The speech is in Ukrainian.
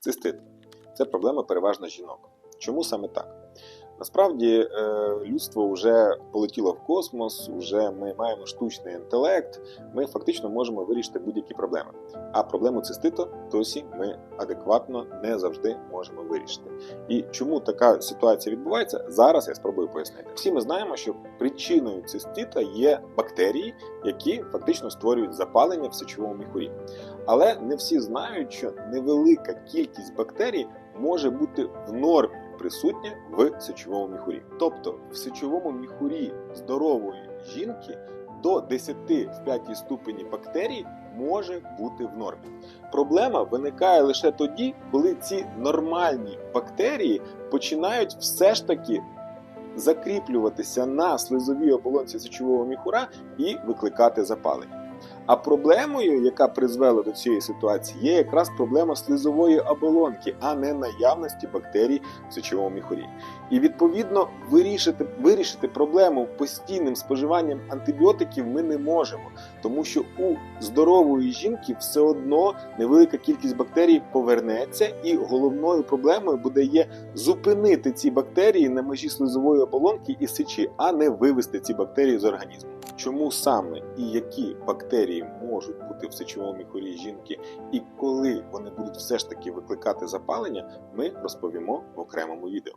Цистит це проблема переважно жінок. Чому саме так? Насправді е, людство вже полетіло в космос, вже ми маємо штучний інтелект, ми фактично можемо вирішити будь-які проблеми. А проблему циститу досі ми адекватно не завжди можемо вирішити. І чому така ситуація відбувається, зараз я спробую пояснити. Всі ми знаємо, що причиною цистита є бактерії, які фактично створюють запалення в сечовому міхурі. Але не всі знають, що невелика кількість бактерій може бути в нормі присутня в сечовому міхурі. Тобто в сечовому міхурі здорової жінки до 10 в 5 ступені бактерій може бути в нормі. Проблема виникає лише тоді, коли ці нормальні бактерії починають все ж таки закріплюватися на слизовій оболонці сечового міхура і викликати запалення. А проблемою, яка призвела до цієї ситуації, є якраз проблема слизової оболонки, а не наявності бактерій в сечовому міхурі. І відповідно вирішити, вирішити проблему постійним споживанням антибіотиків ми не можемо, тому що у здорової жінки все одно невелика кількість бактерій повернеться, і головною проблемою буде є зупинити ці бактерії на межі слизової оболонки і сечі, а не вивести ці бактерії з організму. Чому саме і які бактерії можуть бути в сечовому хорі жінки, і коли вони будуть все ж таки викликати запалення, ми розповімо в окремому відео.